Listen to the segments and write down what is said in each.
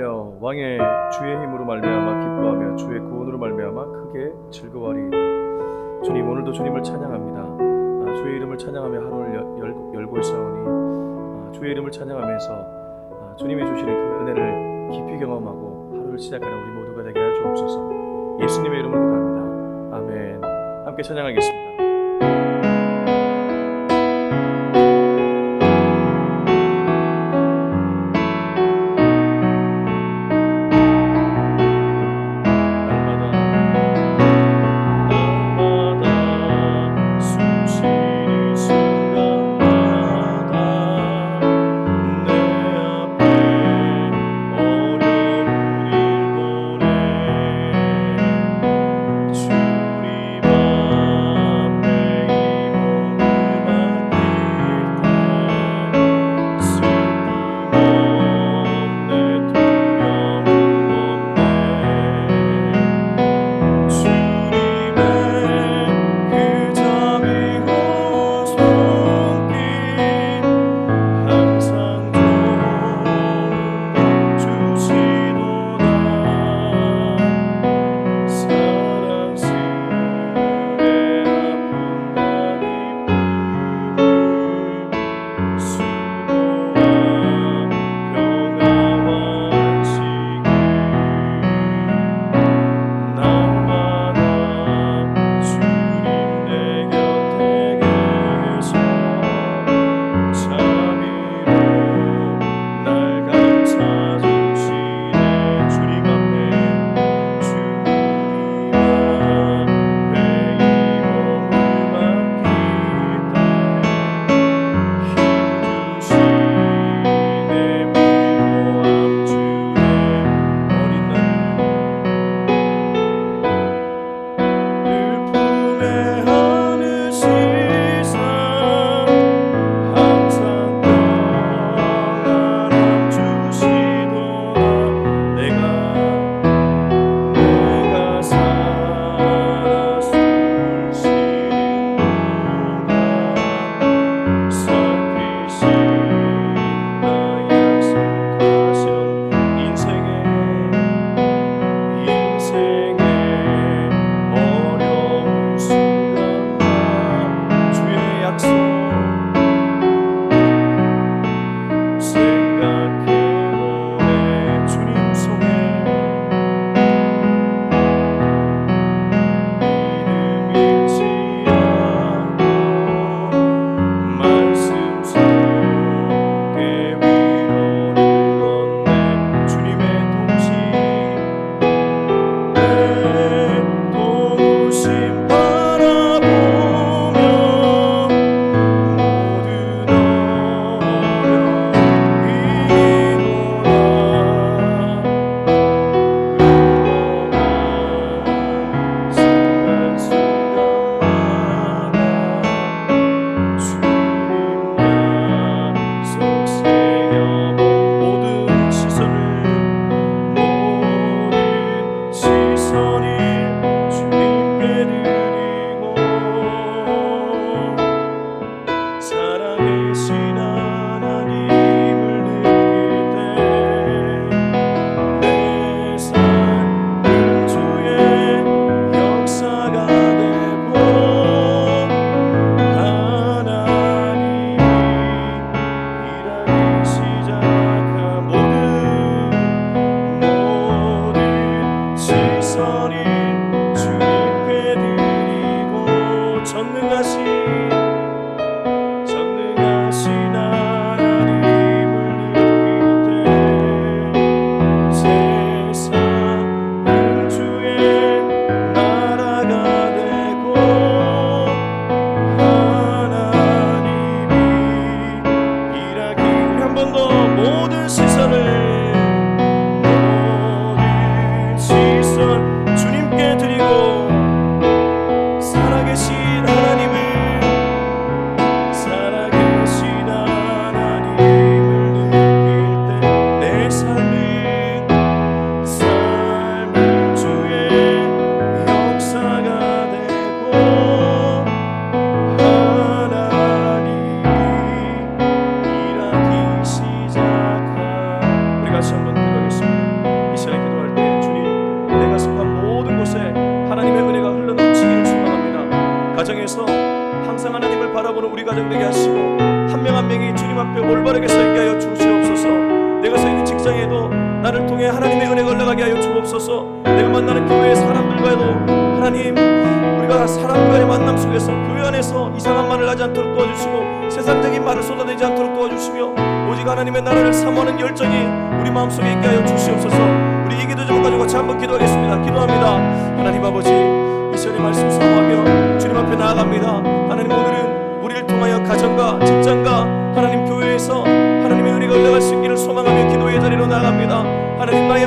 여호와여 왕의 주의 힘으로 말미암아 기뻐하며 주의 구원으로 말미암아 크게 즐거워하리이다. 주님 오늘도 주님을 찬양합니다. 아, 주의 이름을 찬양하며 하루를 여- 열, 열고 있사오니 아, 주의 이름을 찬양하면서 아, 주님이 주시는 그 은혜를 깊이 경험하고 하루를 시작하는 우리 모두가 되게 하여 주옵소서. 예수님의 이름으로 기도합니다. 아멘. 함께 찬양하겠습니다.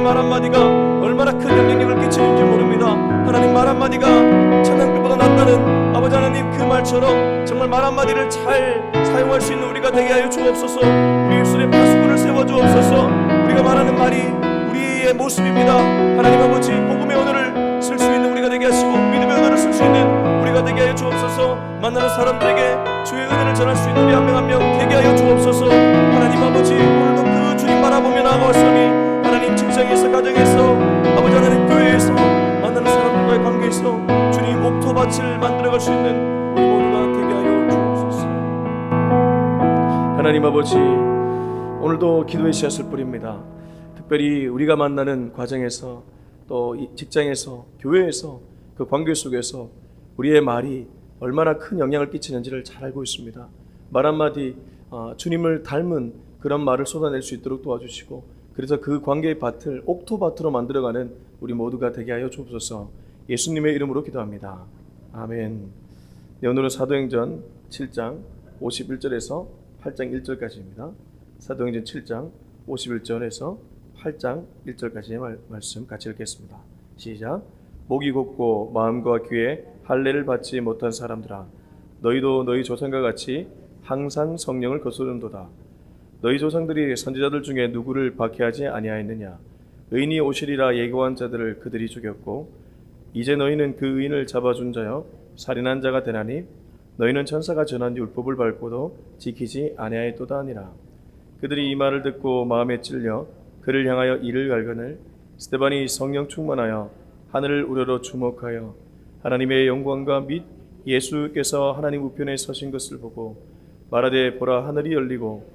말 한마디가 얼마나 큰 영향력을 끼치는지 모릅니다. 하나님 말 한마디가 천당빛보다 낫다는 아버지 하나님 그 말처럼 정말 말 한마디를 잘 사용할 수 있는 우리가 되게 하여 주옵소서 우리 입술에 파수꾼을 세워 주옵소서 우리가 말하는 말이 우리의 모습입니다. 하나님 아버지 복음의 언어를 쓸 수 있는 우리가 되게 하시고 믿음의 언어를 쓸 수 있는 우리가 되게 하여 주옵소서 만나는 사람들에게 주의 은혜를 전할 수 있는 우리 한 명 한명 되게 하여 주옵소서 하나님 아버지 오늘도 그 주님 바라보며 나아가왔으니 하나님 직장에서 가정에서 아버지 하나님 교회에서 만나는 사람들과의 관계에서 주님 옥토밭을 만들어갈 수 있는 우리 모두가 되게 하여 주옵소서 하나님 아버지 오늘도 기도의 씨앗을 뿌립니다 특별히 우리가 만나는 과정에서 또이 직장에서 교회에서 그 관계 속에서 우리의 말이 얼마나 큰 영향을 끼치는지를 잘 알고 있습니다. 말 한마디 어, 주님을 닮은 그런 말을 쏟아낼 수 있도록 도와주시고 그래서 그 관계의 밭을 옥토밭으로 만들어가는 우리 모두가 되게 하여 주옵소서 예수님의 이름으로 기도합니다. 아멘 네, 오늘은 사도행전 7장 51절에서 8장 1절까지입니다. 사도행전 7장 51절에서 8장 1절까지의 말, 말씀 같이 읽겠습니다. 시작. 목이 곱고 마음과 귀에 할례를 받지 못한 사람들아 너희도 너희 조상과 같이 항상 성령을 거스른도다. 너희 조상들이 선지자들 중에 누구를 박해하지 아니하였느냐? 의인이 오시리라 예고한 자들을 그들이 죽였고 이제 너희는 그 의인을 잡아준 자여 살인한 자가 되나니 너희는 천사가 전한 율법을 밟고도 지키지 아니하였도다 하니라. 그들이 이 말을 듣고 마음에 찔려 그를 향하여 이를 갈거늘 스테반이 성령 충만하여 하늘을 우러러 주목하여 하나님의 영광과 및 예수께서 하나님 우편에 서신 것을 보고 말하되 보라 하늘이 열리고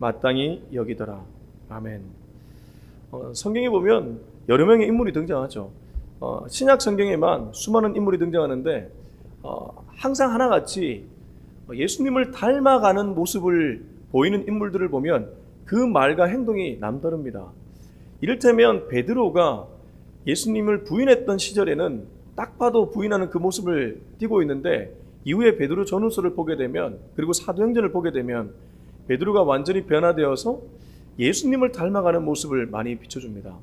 마땅히 여기더라 아멘. 어, 성경에 보면 여러 명의 인물이 등장하죠. 어, 신약 성경에만 수많은 인물이 등장하는데 어, 항상 하나같이 예수님을 닮아가는 모습을 보이는 인물들을 보면 그 말과 행동이 남다릅니다. 이를테면 베드로가 예수님을 부인했던 시절에는 딱 봐도 부인하는 그 모습을 띠고 있는데 이후에 베드로 전후서를 보게 되면 그리고 사도행전을 보게 되면 베드로가 완전히 변화되어서 예수님을 닮아가는 모습을 많이 비춰줍니다.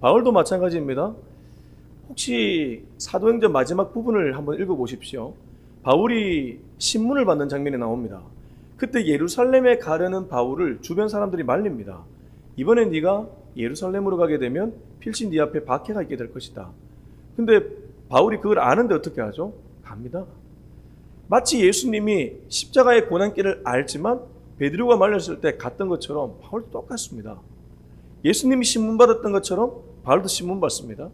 바울도 마찬가지입니다. 혹시 사도행전 마지막 부분을 한번 읽어보십시오. 바울이 신문을 받는 장면이 나옵니다. 그때 예루살렘에 가려는 바울을 주변 사람들이 말립니다. 이번에 네가 예루살렘으로 가게 되면 필시 네 앞에 박해가 있게 될 것이다. 근데 바울이 그걸 아는데 어떻게 하죠? 갑니다. 마치 예수님이 십자가의 고난길을 알지만 베드로가 말렸을 때 갔던 것처럼 바울도 똑같습니다. 예수님이 신문 받았던 것처럼 바울도 신문 받습니다.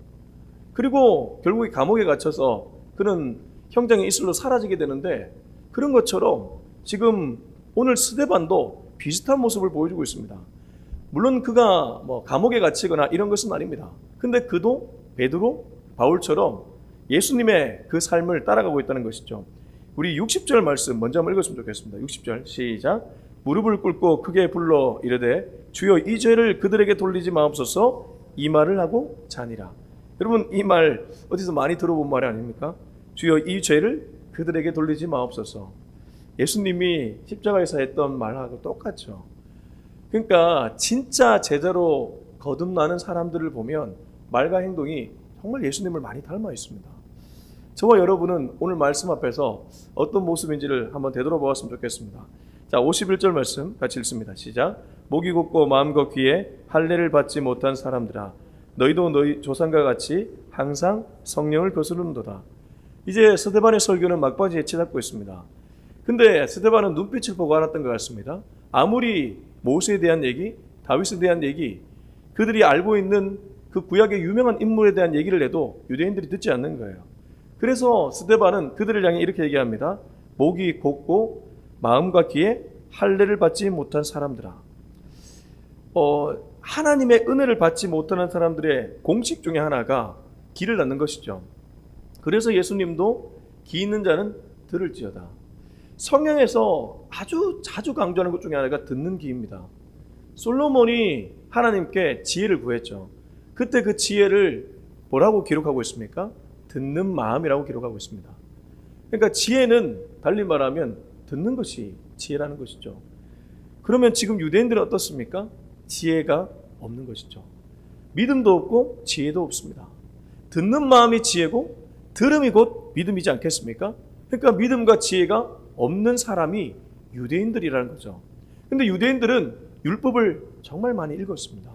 그리고 결국에 감옥에 갇혀서 그는 형장의 이슬로 사라지게 되는데 그런 것처럼 지금 오늘 스데반도 비슷한 모습을 보여주고 있습니다. 물론 그가 뭐 감옥에 갇히거나 이런 것은 아닙니다. 근데 그도 베드로, 바울처럼 예수님의 그 삶을 따라가고 있다는 것이죠. 우리 60절 말씀 먼저 한번 읽었으면 좋겠습니다. 60절 시작. 무릎을 꿇고 크게 불러 이르되 주여 이 죄를 그들에게 돌리지 마옵소서 이 말을 하고 자니라. 여러분 이 말 어디서 많이 들어본 말이 아닙니까? 주여 이 죄를 그들에게 돌리지 마옵소서. 예수님이 십자가에서 했던 말하고 똑같죠. 그러니까 진짜 제대로 거듭나는 사람들을 보면 말과 행동이 정말 예수님을 많이 닮아 있습니다. 저와 여러분은 오늘 말씀 앞에서 어떤 모습인지를 한번 되돌아보았으면 좋겠습니다. 자, 51절 말씀 같이 읽습니다. 시작. 목이 곧고 마음과 귀에 할례를 받지 못한 사람들아 너희도 너희 조상과 같이 항상 성령을 거스르는도다. 이제 스데반의 설교는 막바지에 치닫고 있습니다. 근데 스데반은 눈빛을 보고 알았던 것 같습니다. 아무리 모세에 대한 얘기, 다윗에 대한 얘기, 그들이 알고 있는 그 구약의 유명한 인물에 대한 얘기를 해도 유대인들이 듣지 않는 거예요. 그래서 스데반은 그들을 향해 이렇게 얘기합니다. 목이 곧고 마음과 귀에 할례를 받지 못한 사람들아. 어, 하나님의 은혜를 받지 못하는 사람들의 공식 중에 하나가 귀를 닫는 것이죠. 그래서 예수님도 귀 있는 자는 들을지어다. 성경에서 아주 자주 강조하는 것 중에 하나가 듣는 귀입니다. 솔로몬이 하나님께 지혜를 구했죠. 그때 그 지혜를 뭐라고 기록하고 있습니까? 듣는 마음이라고 기록하고 있습니다. 그러니까 지혜는 달리 말하면 듣는 것이 지혜라는 것이죠. 그러면 지금 유대인들은 어떻습니까? 지혜가 없는 것이죠. 믿음도 없고 지혜도 없습니다. 듣는 마음이 지혜고 들음이 곧 믿음이지 않겠습니까? 그러니까 믿음과 지혜가 없는 사람이 유대인들이라는 거죠. 근데 유대인들은 율법을 정말 많이 읽었습니다.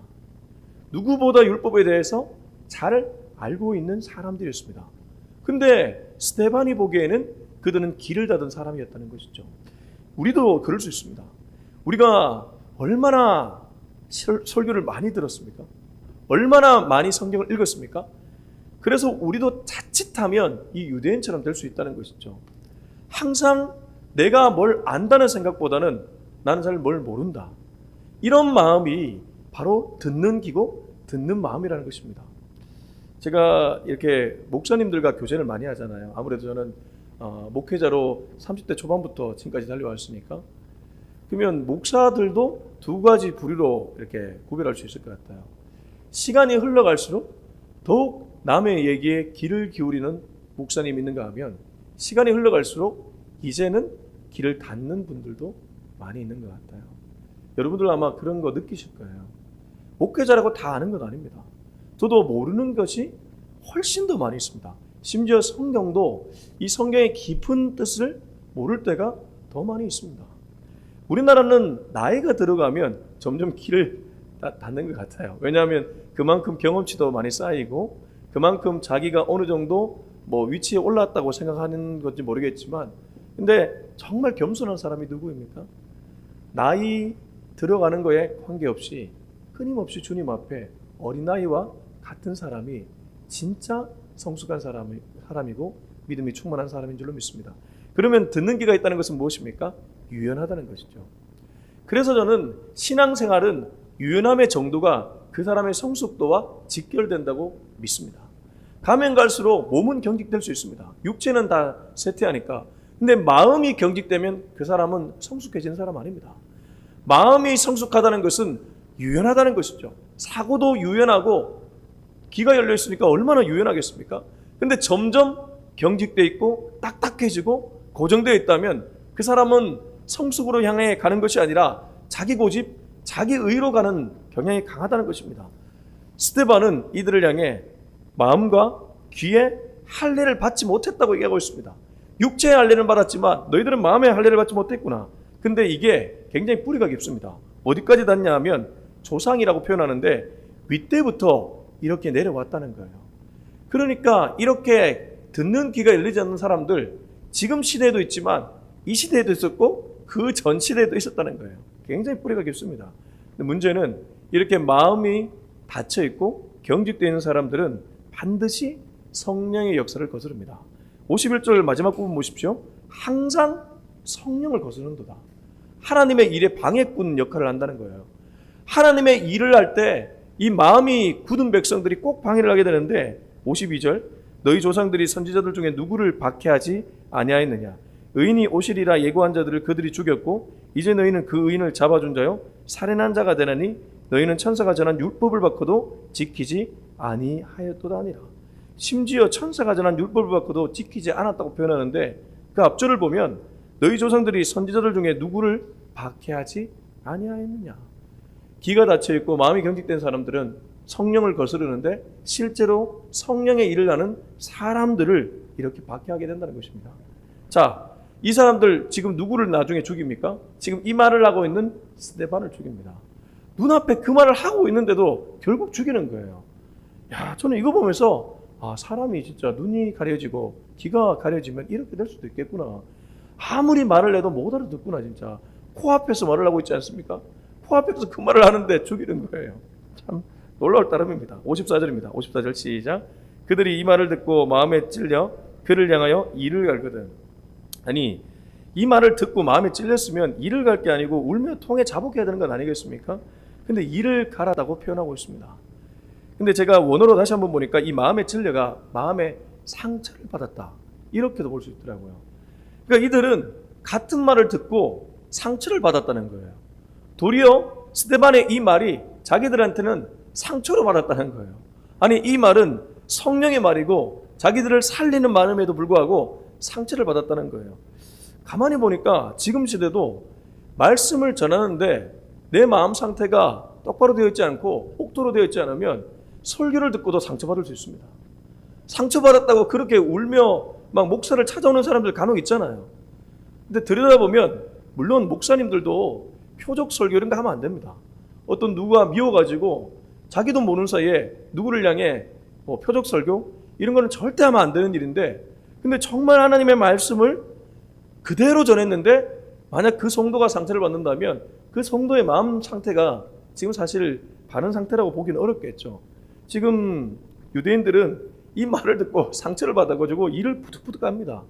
누구보다 율법에 대해서 잘 알고 있는 사람들이었습니다. 근데 스테반이 보기에는 그들은 길을 닫은 사람이었다는 것이죠. 우리도 그럴 수 있습니다. 우리가 얼마나 설- 설교를 많이 들었습니까? 얼마나 많이 성경을 읽었습니까? 그래서 우리도 자칫하면 이 유대인처럼 될 수 있다는 것이죠. 항상 내가 뭘 안다는 생각보다는 나는 잘 뭘 모른다. 이런 마음이 바로 듣는 기고 듣는 마음이라는 것입니다. 제가 이렇게 목사님들과 교제를 많이 하잖아요. 아무래도 저는 어, 목회자로 30대 초반부터 지금까지 달려왔으니까 그러면 목사들도 두 가지 부류로 이렇게 구별할 수 있을 것 같아요. 시간이 흘러갈수록 더욱 남의 얘기에 귀를 기울이는 목사님이 있는가 하면 시간이 흘러갈수록 이제는 귀를 닫는 분들도 많이 있는 것 같아요. 여러분들 아마 그런 거 느끼실 거예요. 목회자라고 다 아는 건 아닙니다. 저도 모르는 것이 훨씬 더 많이 있습니다. 심지어 성경도 이 성경의 깊은 뜻을 모를 때가 더 많이 있습니다. 우리나라는 나이가 들어가면 점점 다- 닫는 것 같아요. 왜냐하면 그만큼 경험치도 많이 쌓이고 그만큼 자기가 어느 정도 뭐 위치에 올랐다고 생각하는 건지 모르겠지만 근데 정말 겸손한 사람이 누구입니까? 나이 들어가는 거에 관계없이 끊임없이 주님 앞에 어린아이와 같은 사람이 진짜 성숙한 사람이, 사람이고 믿음이 충만한 사람인 줄로 믿습니다. 그러면 듣는 귀가 있다는 것은 무엇입니까? 유연하다는 것이죠. 그래서 저는 신앙생활은 유연함의 정도가 그 사람의 성숙도와 직결된다고 믿습니다. 가면 갈수록 몸은 경직될 수 있습니다. 육체는 다 쇠퇴하니까. 근데 마음이 경직되면 그 사람은 성숙해지는 사람 아닙니다. 마음이 성숙하다는 것은 유연하다는 것이죠. 사고도 유연하고 귀가 열려 있으니까 얼마나 유연하겠습니까? 근데 점점 경직돼 있고 딱딱해지고 고정되어 있다면 그 사람은 성숙으로 향해 가는 것이 아니라 자기 고집, 자기 의로 가는 경향이 강하다는 것입니다. 스테반은 이들을 향해 마음과 귀에 할례를 받지 못했다고 얘기하고 있습니다. 육체의 할례는 받았지만 너희들은 마음의 할례를 받지 못했구나. 근데 이게 굉장히 뿌리가 깊습니다. 어디까지 닿냐 하면 조상이라고 표현하는데 윗대부터 이렇게 내려왔다는 거예요. 그러니까 이렇게 듣는 귀가 열리지 않는 사람들 지금 시대에도 있지만 이 시대에도 있었고 그 전 시대에도 있었다는 거예요. 굉장히 뿌리가 깊습니다. 문제는 이렇게 마음이 닫혀 있고 경직되어 있는 사람들은 반드시 성령의 역사를 거스릅니다. 51절 마지막 부분 보십시오. 항상 성령을 거스른도다. 하나님의 일에 방해꾼 역할을 한다는 거예요. 하나님의 일을 할 때 이 마음이 굳은 백성들이 꼭 방해를 하게 되는데 52절 너희 조상들이 선지자들 중에 누구를 박해하지 아니하였느냐? 의인이 오시리라 예고한 자들을 그들이 죽였고 이제 너희는 그 의인을 잡아준 자요 살인한 자가 되나니 너희는 천사가 전한 율법을 받고도 지키지 아니하였도다 아니라. 심지어 천사가 전한 율법을 받고도 지키지 않았다고 표현하는데 그 앞절을 보면 너희 조상들이 선지자들 중에 누구를 박해하지 아니하였느냐 귀가 닫혀 있고 마음이 경직된 사람들은 성령을 거스르는데 실제로 성령의 일을 하는 사람들을 이렇게 박해하게 된다는 것입니다. 자, 이 사람들 지금 누구를 나중에 죽입니까? 지금 이 말을 하고 있는 스테반을 죽입니다. 눈앞에 그 말을 하고 있는데도 결국 죽이는 거예요. 야, 저는 이거 보면서 아, 사람이 진짜 눈이 가려지고 귀가 가려지면 이렇게 될 수도 있겠구나. 아무리 말을 해도 못 알아듣구나, 진짜. 코앞에서 말을 하고 있지 않습니까? 코앞에서 그 말을 하는데 죽이는 거예요. 참 놀라울 따름입니다. 54절입니다. 54절 시작. 그들이 이 말을 듣고 마음에 찔려 그를 향하여 이를 갈거든. 아니 이 말을 듣고 마음에 찔렸으면 이를 갈 게 아니고 울며 통에 자복해야 되는 건 아니겠습니까? 근데 이를 가라다고 표현하고 있습니다. 근데 제가 원어로 다시 한번 보니까 이 마음에 찔려가 마음에 상처를 받았다. 이렇게도 볼 수 있더라고요. 그러니까 이들은 같은 말을 듣고 상처를 받았다는 거예요. 도리어 스테반의 이 말이 자기들한테는 상처로 받았다는 거예요. 아니 이 말은 성령의 말이고 자기들을 살리는 마음에도 불구하고 상처를 받았다는 거예요. 가만히 보니까 지금 시대도 말씀을 전하는데 내 마음 상태가 똑바로 되어 있지 않고 옥도로 되어 있지 않으면 설교를 듣고도 상처받을 수 있습니다. 상처받았다고 그렇게 울며 막 목사를 찾아오는 사람들 간혹 있잖아요. 근데 들여다보면 물론 목사님들도 표적 설교 이런 거 하면 안 됩니다. 어떤 누가 미워가지고 자기도 모르는 사이에 누구를 향해 뭐 표적 설교 이런 거는 절대 하면 안 되는 일인데 근데 정말 하나님의 말씀을 그대로 전했는데 만약 그 성도가 상처를 받는다면 그 성도의 마음 상태가 지금 사실 바른 상태라고 보기는 어렵겠죠. 지금 유대인들은 이 말을 듣고 상처를 받아가지고 이를 부득부득 합니다.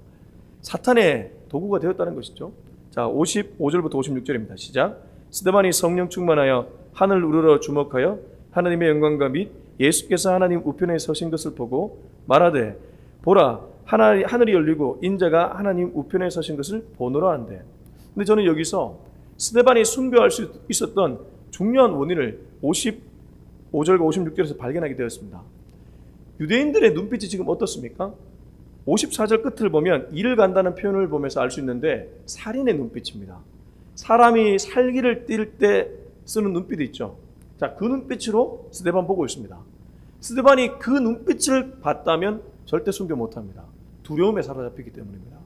사탄의 도구가 되었다는 것이죠. 자, 55절부터 56절입니다. 시작. 스데반이 성령 충만하여 하늘 우러러 주목하여 하나님의 영광과 및 예수께서 하나님 우편에 서신 것을 보고 말하되 보라 하나, 하늘이 열리고 인자가 하나님 우편에 서신 것을 보노라 한대. 근데 저는 여기서 스데반이 순교할 수 있었던 중요한 원인을 55절과 56절에서 발견하게 되었습니다. 유대인들의 눈빛이 지금 어떻습니까? 54절 끝을 보면 이를 간다는 표현을 보면서 알 수 있는데 살인의 눈빛입니다. 사람이 살기를 뛸때 쓰는 눈빛이 있죠. 자, 그 눈빛으로 스데반 보고 있습니다. 스데반이 그 눈빛을 봤다면 절대 순교 못 합니다. 두려움에 사로잡히기 때문입니다.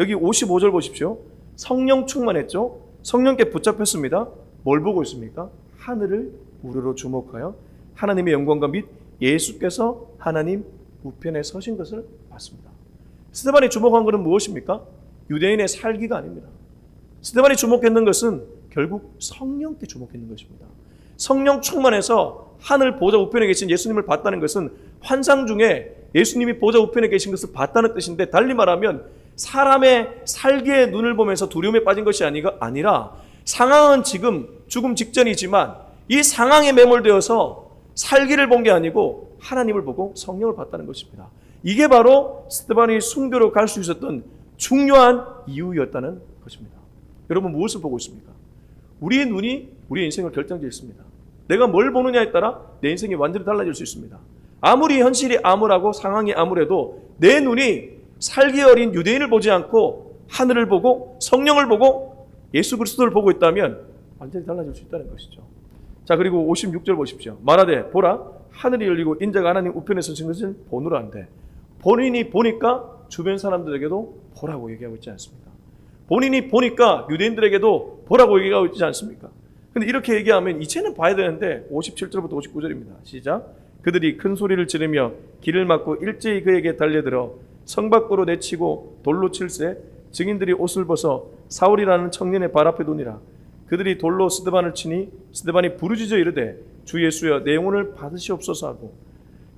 여기 55절 보십시오. 성령 충만했죠? 성령께 붙잡혔습니다. 뭘 보고 있습니까? 하늘을 우러러 주목하여 하나님의 영광과 및 예수께서 하나님 우편에 서신 것을 봤습니다. 스테반이 주목한 것은 무엇입니까? 유대인의 살기가 아닙니다. 스테반이 주목했는 것은 결국 성령께 주목했는 것입니다. 성령 충만해서 하늘 보좌 우편에 계신 예수님을 봤다는 것은 환상 중에 예수님이 보좌 우편에 계신 것을 봤다는 뜻인데 달리 말하면 사람의 살기의 눈을 보면서 두려움에 빠진 것이 아니라 상황은 지금 죽음 직전이지만 이 상황에 매몰되어서 살기를 본 게 아니고 하나님을 보고 성령을 봤다는 것입니다. 이게 바로 스테반이 순교로 갈 수 있었던 중요한 이유였다는 것입니다. 여러분 무엇을 보고 있습니까? 우리의 눈이 우리의 인생을 결정짓습니다. 내가 뭘 보느냐에 따라 내 인생이 완전히 달라질 수 있습니다. 아무리 현실이 암울하고 상황이 암울해도 내 눈이 살기 어린 유대인을 보지 않고 하늘을 보고 성령을 보고 예수 그리스도를 보고 있다면 완전히 달라질 수 있다는 것이죠. 자 그리고 56절 보십시오. 말하되 보라 하늘이 열리고 인자가 하나님 우편에 서신 것을 보느라 한데 본인이 보니까 주변 사람들에게도 보라고 얘기하고 있지 않습니까? 본인이 보니까 유대인들에게도 보라고 얘기하고 있지 않습니까? 근데 이렇게 얘기하면 이제는 봐야 되는데 57절부터 59절입니다. 시작. 그들이 큰 소리를 지르며 길을 막고 일제히 그에게 달려들어 성 밖으로 내치고 돌로 칠세 증인들이 옷을 벗어 사울이라는 청년의 발 앞에 두니라. 그들이 돌로 스데반을 치니 스데반이 부르짖어 이르되 주 예수여 내 영혼을 받으시옵소서 하고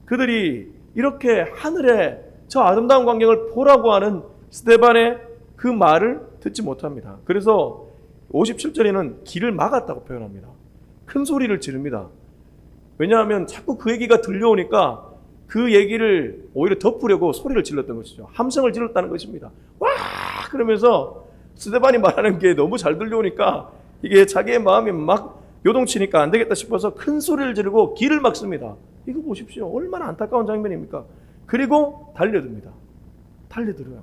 그들이 이렇게 하늘의 저 아름다운 광경을 보라고 하는 스데반의 그 말을 듣지 못합니다. 그래서 57절에는 길을 막았다고 표현합니다. 큰 소리를 지릅니다. 왜냐하면 자꾸 그 얘기가 들려오니까 그 얘기를 오히려 덮으려고 소리를 질렀던 것이죠. 함성을 질렀다는 것입니다. 와! 그러면서 스데반이 말하는 게 너무 잘 들려오니까 이게 자기의 마음이 막 요동치니까 안 되겠다 싶어서 큰 소리를 지르고 길을 막습니다. 이거 보십시오. 얼마나 안타까운 장면입니까? 그리고 달려듭니다. 달려들어요.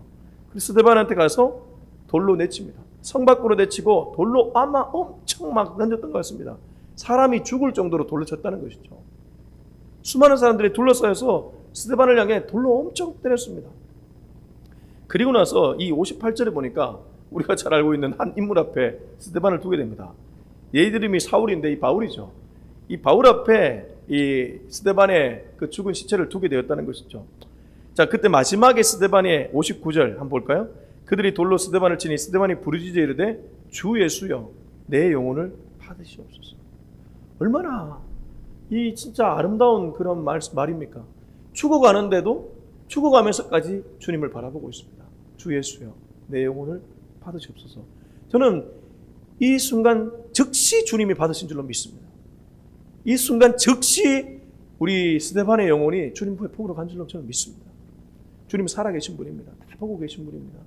그래서 스데반한테 가서 돌로 내칩니다. 성 밖으로 내치고 돌로 아마 엄청 막 던졌던 것 같습니다. 사람이 죽을 정도로 돌로 쳤다는 것이죠. 수많은 사람들이 둘러싸여서 스데반을 향해 돌로 엄청 때렸습니다. 그리고 나서 이 58절에 보니까 우리가 잘 알고 있는 한 인물 앞에 스테반을 두게 됩니다. 얘 이름이 사울인데 이 바울이죠. 이 바울 앞에 이 스테반의 그 죽은 시체를 두게 되었다는 것이죠. 자, 그때 마지막에 스테반의 59절 한번 볼까요? 그들이 돌로 스테반을 치니 스테반이 부르짖어 이르되 주 예수여 내 영혼을 받으시옵소서. 얼마나 이 진짜 아름다운 그런 말, 말입니까? 죽어가는데도 죽어가면서까지 주님을 바라보고 있습니다. 주 예수여 내 영혼을 받으시옵소서. 저는 이 순간 즉시 주님이 받으신 줄로 믿습니다. 이 순간 즉시 우리 스테반의 영혼이 주님 품으로 간 줄로 저는 믿습니다. 주님 살아계신 분입니다. 다 보고 계신 분입니다.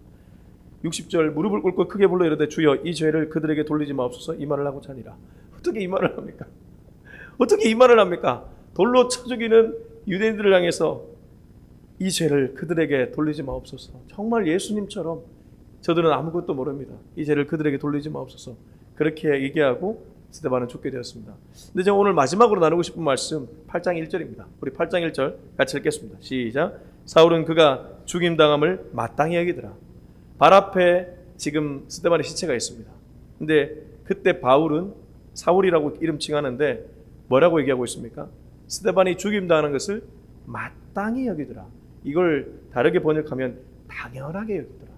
60절 무릎을 꿇고 크게 불러 이르되 주여 이 죄를 그들에게 돌리지 마옵소서 이 말을 하고 자니라. 어떻게 이 말을 합니까? 어떻게 이 말을 합니까? 돌로 쳐 죽이는 유대인들을 향해서 이 죄를 그들에게 돌리지 마옵소서. 정말 예수님처럼 저들은 아무것도 모릅니다. 이 죄를 그들에게 돌리지 마옵소서. 그렇게 얘기하고 스테반은 죽게 되었습니다. 근데 제가 오늘 마지막으로 나누고 싶은 말씀 8장 1절입니다. 우리 8장 1절 같이 읽겠습니다. 시작. 사울은 그가 죽임 당함을 마땅히 여기더라. 발 앞에 지금 스테반의 시체가 있습니다. 근데 그때 바울은 사울이라고 이름 칭하는데 뭐라고 얘기하고 있습니까? 스테반이 죽임 당하는 것을 마땅히 여기더라. 이걸 다르게 번역하면 당연하게 여기더라.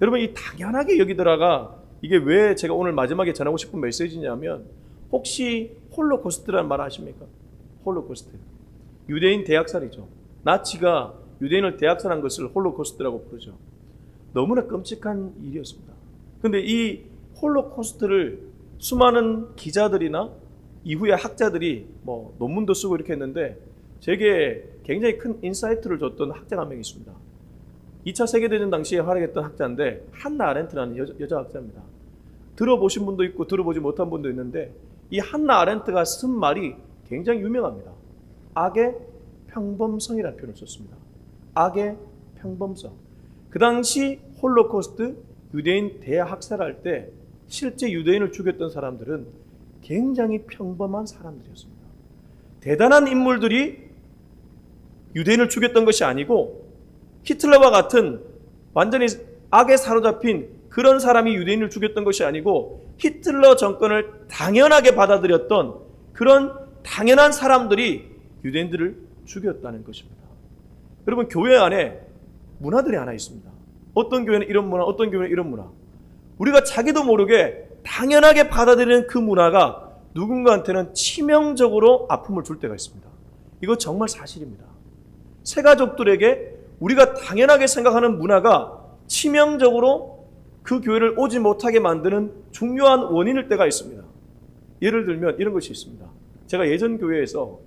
여러분 이 당연하게 여기더라가 이게 왜 제가 오늘 마지막에 전하고 싶은 메시지냐면 혹시 홀로코스트라는 말 아십니까? 홀로코스트. 유대인 대학살이죠. 나치가 유대인을 대학살한 것을 홀로코스트라고 부르죠. 너무나 끔찍한 일이었습니다. 근데 이 홀로코스트를 수많은 기자들이나 이후에 학자들이 뭐 논문도 쓰고 이렇게 했는데 제게 굉장히 큰 인사이트를 줬던 학자가 한명 있습니다. 2차 세계대전 당시에 활약했던 학자인데 한나 아렌트라는 여자, 여자 학자입니다. 들어보신 분도 있고 들어보지 못한 분도 있는데 이 한나 아렌트가 쓴 말이 굉장히 유명합니다. 악의 평범성이라는 표현을 썼습니다. 악의 평범성. 그 당시 홀로코스트 유대인 대학살할 때 실제 유대인을 죽였던 사람들은 굉장히 평범한 사람들이었습니다. 대단한 인물들이 유대인을 죽였던 것이 아니고 히틀러와 같은 완전히 악에 사로잡힌 그런 사람이 유대인을 죽였던 것이 아니고 히틀러 정권을 당연하게 받아들였던 그런 당연한 사람들이 유대인들을 죽였다는 것입니다. 여러분 교회 안에 문화들이 하나 있습니다. 어떤 교회는 이런 문화, 어떤 교회는 이런 문화. 우리가 자기도 모르게 당연하게 받아들이는 그 문화가 누군가한테는 치명적으로 아픔을 줄 때가 있습니다. 이거 정말 사실입니다. 새 가족들에게 우리가 당연하게 생각하는 문화가 치명적으로 그 교회를 오지 못하게 만드는 중요한 원인일 때가 있습니다. 예를 들면 이런 것이 있습니다. 제가 예전 교회에서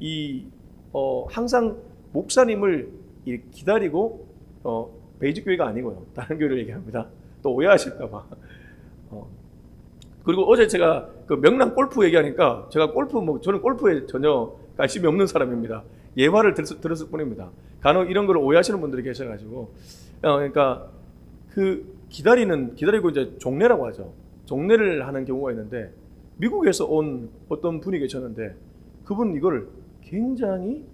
이 어, 항상 목사님을 이 기다리고 어, 베이직 교회가 아니고요. 다른 교회를 얘기합니다. 또 오해하실까봐. 어. 그리고 어제 제가 그 명랑 골프 얘기하니까 제가 골프 뭐 저는 골프에 전혀 관심이 없는 사람입니다. 예화를 들었, 들었을 뿐입니다. 간혹 이런 걸 오해하시는 분들이 계셔가지고 어, 그러니까 그 기다리는 기다리고 이제 종례라고 하죠. 종례를 하는 경우가 있는데 미국에서 온 어떤 분이 계셨는데 그분 이걸 굉장히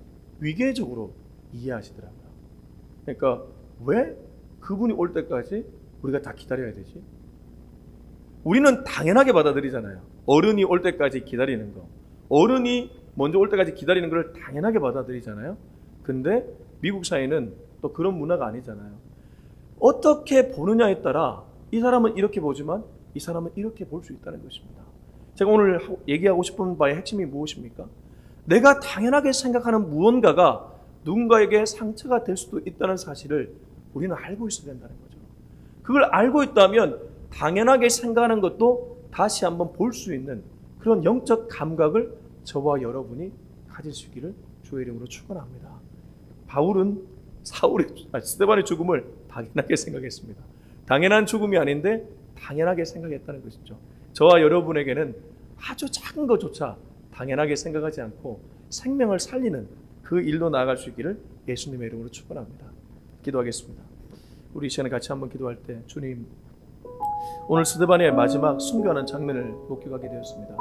위계적으로 이해하시더라고요. 그러니까 왜 그분이 올 때까지 우리가 다 기다려야 되지? 우리는 당연하게 받아들이잖아요. 어른이 올 때까지 기다리는 거. 어른이 먼저 올 때까지 기다리는 걸 당연하게 받아들이잖아요. 근데 미국 사회는 또 그런 문화가 아니잖아요. 어떻게 보느냐에 따라 이 사람은 이렇게 보지만 이 사람은 이렇게 볼 수 있다는 것입니다. 제가 오늘 하- 얘기하고 싶은 바의 핵심이 무엇입니까? 내가 당연하게 생각하는 무언가가 누군가에게 상처가 될 수도 있다는 사실을 우리는 알고 있어야 된다는 거죠. 그걸 알고 있다면 당연하게 생각하는 것도 다시 한번 볼 수 있는 그런 영적 감각을 저와 여러분이 가지시기를 주의 이름으로 축원합니다. 바울은 사울의 아, 스테반의 죽음을 당연하게 생각했습니다. 당연한 죽음이 아닌데 당연하게 생각했다는 것이죠. 저와 여러분에게는 아주 작은 것조차 당연하게 생각하지 않고 생명을 살리는 그 일로 나아갈 수 있기를 예수님의 이름으로 축원합니다. 기도하겠습니다. 우리 이 시간에 같이 한번 기도할 때 주님 오늘 스데반의 마지막 순교하는 장면을 목격하게 되었습니다.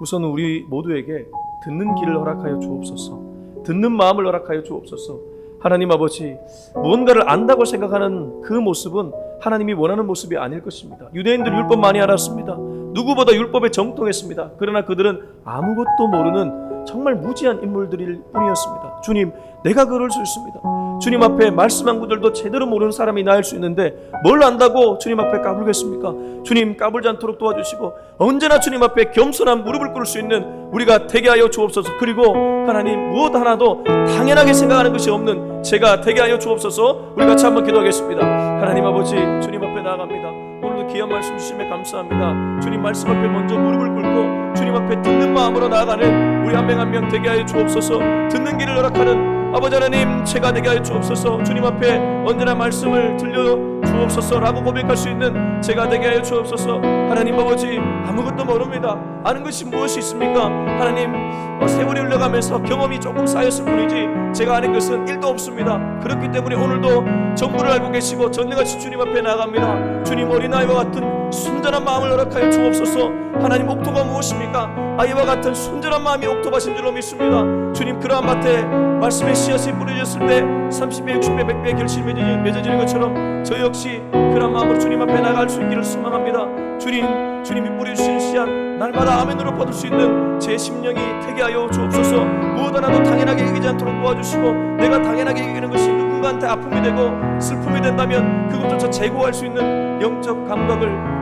우선 우리 모두에게 듣는 길을 허락하여 주옵소서. 듣는 마음을 허락하여 주옵소서. 하나님 아버지 무언가를 안다고 생각하는 그 모습은 하나님이 원하는 모습이 아닐 것입니다. 유대인들 율법 많이 알았습니다. 누구보다 율법에 정통했습니다. 그러나 그들은 아무것도 모르는 정말 무지한 인물들일 뿐이었습니다. 주님, 내가 그럴 수 있습니다. 주님 앞에 말씀 한 구들도 제대로 모르는 사람이 나을 수 있는데 뭘 안다고 주님 앞에 까불겠습니까? 주님 까불지 않도록 도와주시고 언제나 주님 앞에 겸손한 무릎을 꿇을 수 있는 우리가 되게 하여 주옵소서. 그리고 하나님 무엇 하나도 당연하게 생각하는 것이 없는 제가 되게 하여 주옵소서. 우리 같이 한번 기도하겠습니다. 하나님 아버지 주님 앞에 나아갑니다. 오늘도 귀한 말씀 주심에 감사합니다. 주님 말씀 앞에 먼저 무릎을 꿇고 주님 앞에 듣는 마음으로 나아가는 우리 한 명 한 명 되게 하여 주옵소서. 듣는 길을 허락하는 아버지 하나님 제가 되게 하여 주옵소서. 주님 앞에 언제나 말씀을 들려 주옵소서라고 고백할 수 있는 제가 되게 하여 주옵소서. 하나님 아버지 아무것도 모릅니다. 아는 것이 무엇이 있습니까? 하나님 어, 세월이 흘러가면서 경험이 조금 쌓였을 뿐이지 제가 아는 것은 1도 없습니다. 그렇기 때문에 오늘도 전부를 알고 계시고 전능하신 주님 앞에 나갑니다. 주님 어린아이와 같은 순전한 마음을 허락하여 주옵소서. 하나님 옥토가 무엇입니까? 아이와 같은 순전한 마음이 옥토바신 줄로 믿습니다. 주님 그러한 밭에 말씀의 씨앗이 뿌려졌을 때 30배, 60배, 100배 결실이 맺어지- 맺어지는 것처럼 저 역시 그런 마음으로 주님 앞에 나갈 수 있기를 소망합니다. 주님, 주님이 뿌려주신 씨앗 날마다 아멘으로 받을 수 있는 제 심령이 되게 하여 주옵소서. 무엇 하나도 당연하게 여기지 않도록 도와주시고 내가 당연하게 여기는 것이 누군가한테 아픔이 되고 슬픔이 된다면 그것조차 제고할 수 있는 영적 감각을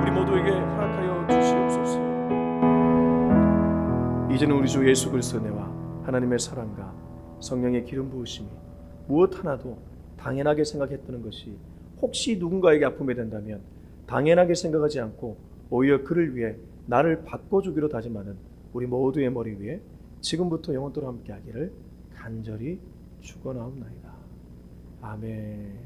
이제는 우리 주 예수 그리스도의 은혜와 하나님의 사랑과 성령의 기름 부으심이 무엇 하나도 당연하게 생각했던 것이 혹시 누군가에게 아픔이 된다면 당연하게 생각하지 않고 오히려 그를 위해 나를 바꿔주기로 다짐하는 우리 모두의 머리 위에 지금부터 영원토록 함께하기를 간절히 축원하옵나이다. 아멘.